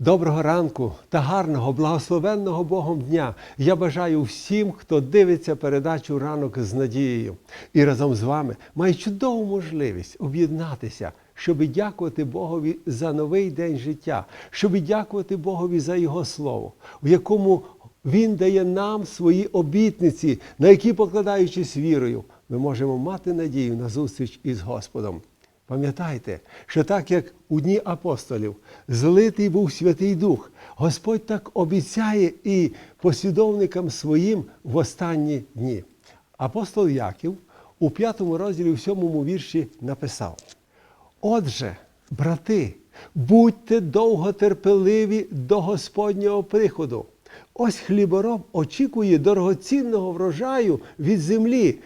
Доброго ранку та гарного, благословенного Богом дня. Я бажаю всім, хто дивиться передачу ранок з надією. І разом з вами маю чудову можливість об'єднатися, щоб дякувати Богові за новий день життя, щоб дякувати Богові за Його слово, в якому Він дає нам свої обітниці, на які, покладаючись вірою, ми можемо мати надію на зустріч із Господом. Пам'ятайте, що так як у дні апостолів злитий був Святий Дух, Господь так обіцяє і послідовникам своїм в останні дні. Апостол Яків у п'ятому розділі, в сьомому вірші написав: Отже, брати, будьте довготерпеливі до Господнього приходу. Ось хлібороб очікує дорогоцінного врожаю від землі,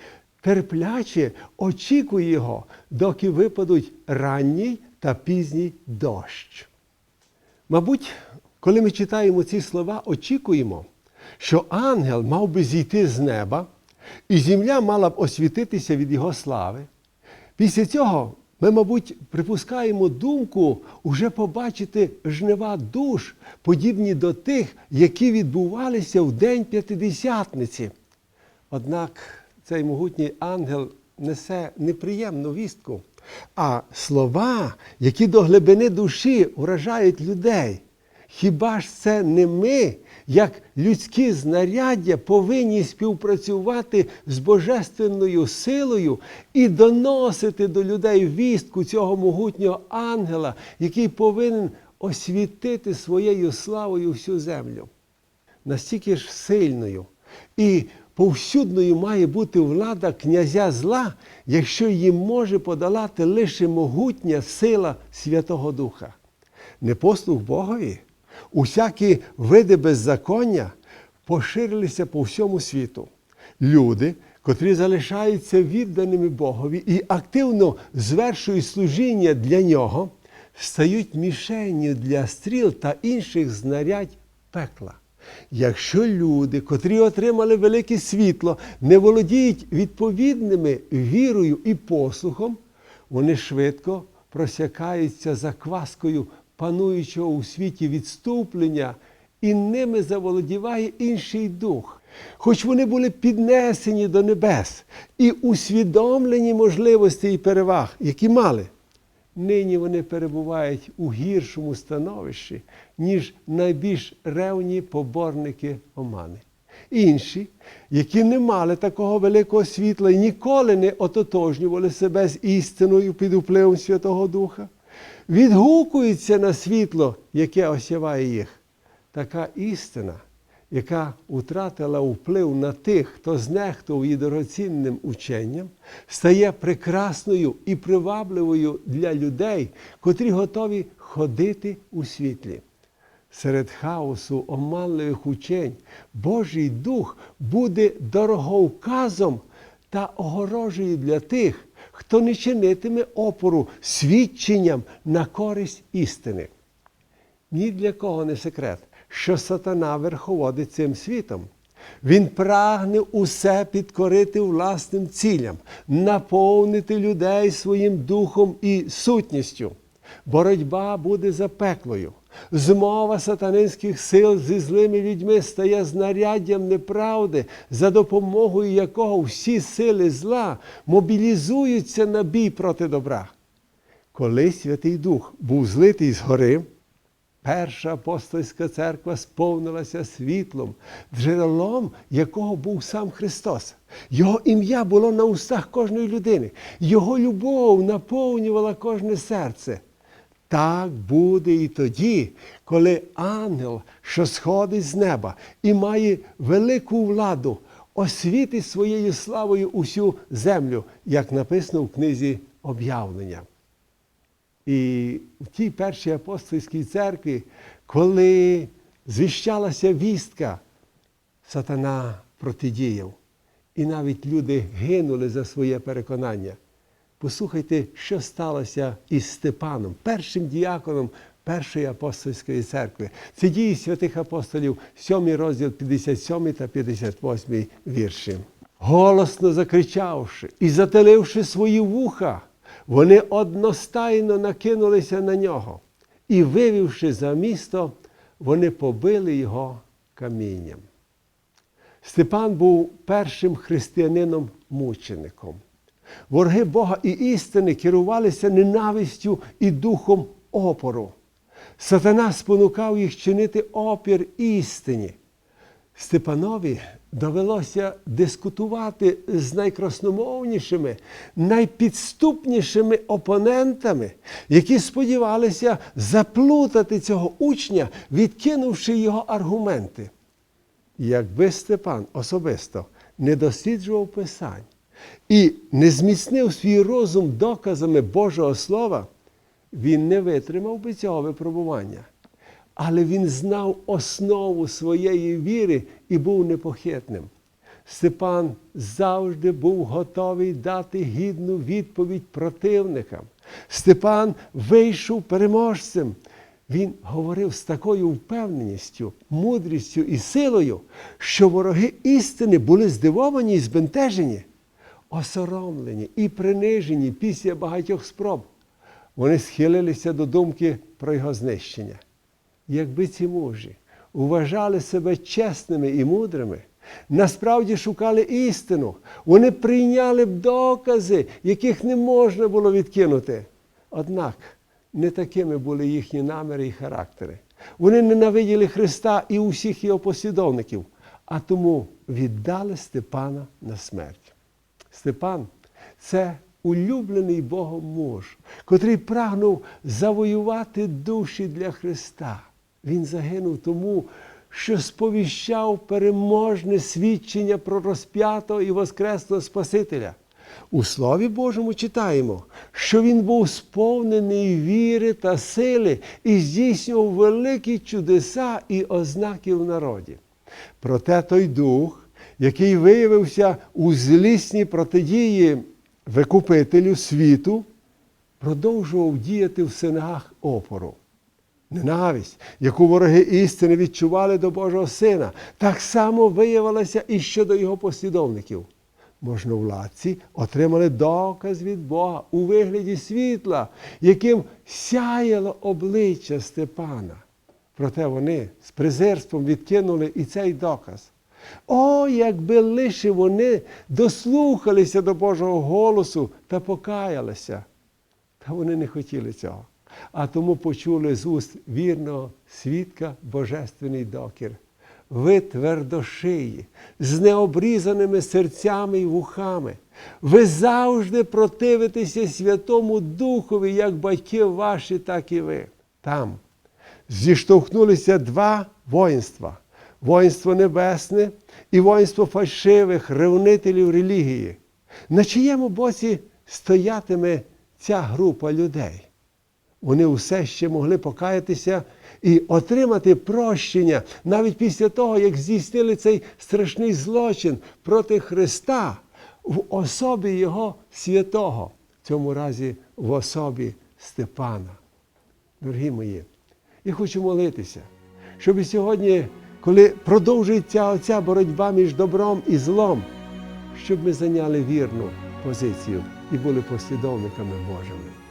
терпляче очікує його, доки випадуть ранній та пізній дощ. Мабуть, коли ми читаємо ці слова, очікуємо, що ангел мав би зійти з неба, і земля мала б освітитися від його слави. Після цього ми, мабуть, припускаємо думку уже побачити жнива душ, подібні до тих, які відбувалися в день П'ятидесятниці. Однак цей могутній ангел несе неприємну вістку, а слова, які до глибини душі вражають людей. Хіба ж це не ми, як людські знаряддя, повинні співпрацювати з божественною силою і доносити до людей вістку цього могутнього ангела, який повинен освітити своєю славою всю землю? Настільки ж сильною і повсюдною має бути влада князя зла, якщо її може подолати лише могутня сила Святого Духа. Непослух Богові, усякі види беззаконня поширилися по всьому світу. Люди, котрі залишаються відданими Богові і активно звершують служіння для нього, стають мішенню для стріл та інших знарядь пекла. Якщо люди, котрі отримали велике світло, не володіють відповідними вірою і послухом, вони швидко просякаються закваскою пануючого у світі відступлення, і ними заволодіває інший дух. Хоч вони були піднесені до небес і усвідомлені можливості і переваг, які мали, нині вони перебувають у гіршому становищі, ніж найбільш ревні поборники омани. Інші, які не мали такого великого світла і ніколи не ототожнювали себе з істиною під впливом Святого Духа, відгукуються на світло, яке осяває їх. Така істина, яка втратила вплив на тих, хто знехтував її дорогоцінним ученням, стає прекрасною і привабливою для людей, котрі готові ходити у світлі. Серед хаосу оманливих учень Божий Дух буде дороговказом та огорожею для тих, хто не чинитиме опору свідченням на користь істини. Ні для кого не секрет, що сатана верховодить цим світом. Він прагне усе підкорити власним цілям, наповнити людей своїм духом і сутністю. Боротьба буде запеклою. Змова сатанинських сил зі злими людьми стає знаряддям неправди, за допомогою якого всі сили зла мобілізуються на бій проти добра. Коли Святий Дух був злитий згори, Перша апостольська церква сповнилася світлом, джерелом якого був сам Христос. Його ім'я було на устах кожної людини, Його любов наповнювала кожне серце. Так буде і тоді, коли ангел, що сходить з неба і має велику владу, освітить своєю славою усю землю, як написано в книзі об'явлення. І в тій першій апостольській церкві, коли звіщалася вістка, сатана протидіяв. І навіть люди гинули за своє переконання. Послухайте, що сталося із Степаном, першим діаконом Першої апостольської церкви. Це дії святих апостолів, 7 розділ 57 та 58 вірші. Голосно закричавши і зателивши свої вуха, вони одностайно накинулися на нього і, вивівши за місто, вони побили його камінням. Степан був першим християнином-мучеником. Вороги Бога і істини керувалися ненавистю і духом опору. Сатана спонукав їх чинити опір істині. Степанові довелося дискутувати з найкрасномовнішими, найпідступнішими опонентами, які сподівалися заплутати цього учня, відкинувши його аргументи. Якби Степан особисто не досліджував Писань і не зміцнив свій розум доказами Божого Слова, він не витримав би цього випробування. Але він знав основу своєї віри і був непохитним. Степан завжди був готовий дати гідну відповідь противникам. Степан вийшов переможцем. Він говорив з такою впевненістю, мудрістю і силою, що вороги істини були здивовані і збентежені, осоромлені і принижені після багатьох спроб. Вони схилилися до думки про його знищення. Якби ці мужі вважали себе чесними і мудрими, насправді шукали істину, вони прийняли б докази, яких не можна було відкинути. Однак не такими були їхні наміри і характери. Вони ненавиділи Христа і усіх його послідовників, а тому віддали Степана на смерть. Степан це улюблений Богом муж, котрий прагнув завоювати душі для Христа. Він загинув тому, що сповіщав переможне свідчення про розп'ятого і воскресного Спасителя. У Слові Божому читаємо, що він був сповнений віри та сили і здійснював великі чудеса і ознаки в народі. Проте той дух, який виявився у злісній протидії викупителю світу, продовжував діяти в синах опору. Ненависть, яку вороги істини відчували до Божого Сина, так само виявилася і щодо його послідовників. Можновладці отримали доказ від Бога у вигляді світла, яким сяяло обличчя Степана. Проте вони з презирством відкинули і цей доказ. О, якби лише вони дослухалися до Божого голосу та покаялися. Та вони не хотіли цього. А тому почули з уст вірного свідка божественний докір. Ви твердошиї, з необрізаними серцями й вухами. Ви завжди противитеся Святому Духові, як батьки ваші, так і ви. Там зіштовхнулися два воїнства воїнство небесне і воїнство фальшивих ревнителів релігії. На чиєму боці стоятиме ця група людей? Вони усе ще могли покаятися і отримати прощення навіть після того, як здійснили цей страшний злочин проти Христа в особі Його святого, в цьому разі в особі Степана. Дорогі мої, я хочу молитися, щоб сьогодні, коли продовжується оця боротьба між добром і злом, щоб ми зайняли вірну позицію і були послідовниками Божими.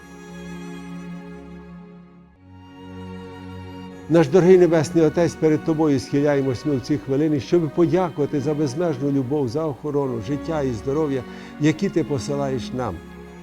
Наш дорогий Небесний Отець перед Тобою схиляємось ми в ці хвилини, щоб подякувати за безмежну любов, за охорону, життя і здоров'я, які ти посилаєш нам.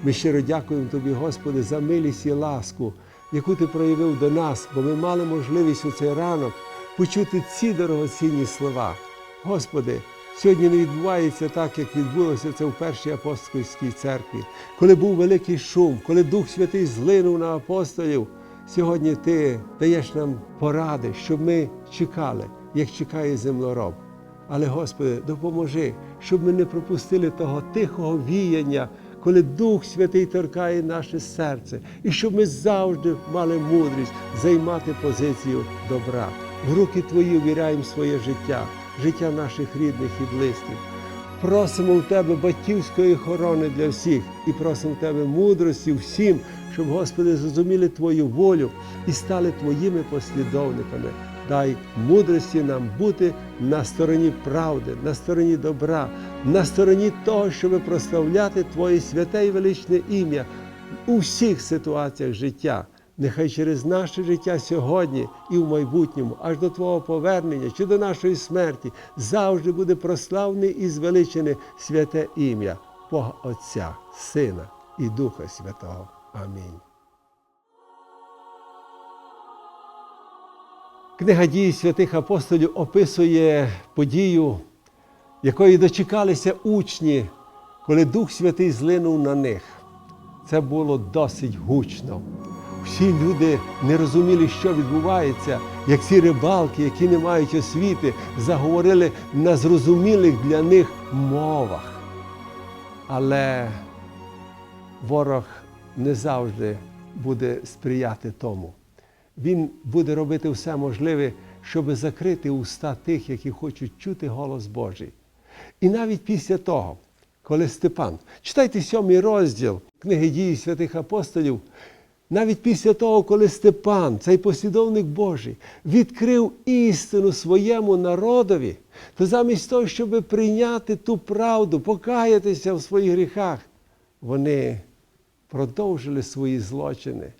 Ми щиро дякуємо Тобі, Господи, за милість і ласку, яку Ти проявив до нас, бо ми мали можливість у цей ранок почути ці дорогоцінні слова. Господи, сьогодні не відбувається так, як відбулося це в першій апостольській церкві, коли був великий шум, коли Дух Святий злинув на апостолів. Сьогодні Ти даєш нам поради, щоб ми чекали, як чекає землероб. Але, Господи, допоможи, щоб ми не пропустили того тихого віяння, коли Дух Святий торкає наше серце, і щоб ми завжди мали мудрість займати позицію добра. В руки Твої ввіряємо своє життя, життя наших рідних і близьких. Просимо в Тебе батьківської охорони для всіх і просимо в Тебе мудрості всім, щоб, Господи, зрозуміли Твою волю і стали Твоїми послідовниками. Дай мудрості нам бути на стороні правди, на стороні добра, на стороні того, щоб прославляти Твоє святе і величне ім'я у всіх ситуаціях життя. Нехай через наше життя сьогодні і в майбутньому, аж до Твого повернення чи до нашої смерті, завжди буде прославне і звеличене святе ім'я Бога Отця, Сина і Духа Святого. Амінь. Книга дій святих апостолів описує подію, якої дочекалися учні, коли Дух Святий злинув на них. Це було досить гучно. Всі люди не розуміли, що відбувається, як ці рибалки, які не мають освіти, заговорили на зрозумілих для них мовах. Але ворог не завжди буде сприяти тому. Він буде робити все можливе, щоб закрити уста тих, які хочуть чути голос Божий. І навіть після того, коли Степан, читайте сьомий розділ книги дії святих апостолів, навіть після того, коли Степан, цей послідовник Божий, відкрив істину своєму народові, то замість того, щоб прийняти ту правду, покаятися в своїх гріхах, вони продовжили свої злочини.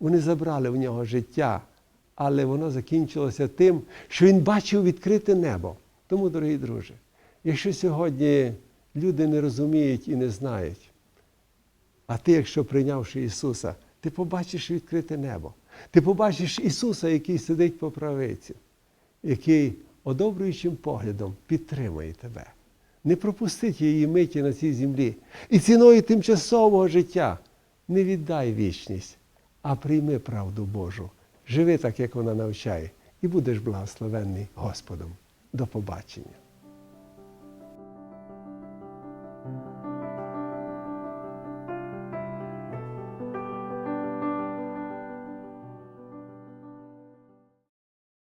Вони забрали в нього життя, але воно закінчилося тим, що він бачив відкрите небо. Тому, дорогі друзі, якщо сьогодні люди не розуміють і не знають, а ти, якщо прийнявши Ісуса, ти побачиш відкрите небо. Ти побачиш Ісуса, який сидить по правиці, який одобрюючим поглядом підтримує тебе. Не пропустить її миті на цій землі. І ціною тимчасового життя не віддай вічність, а прийми правду Божу. Живи так, як вона навчає, і будеш благословенний Господом. До побачення.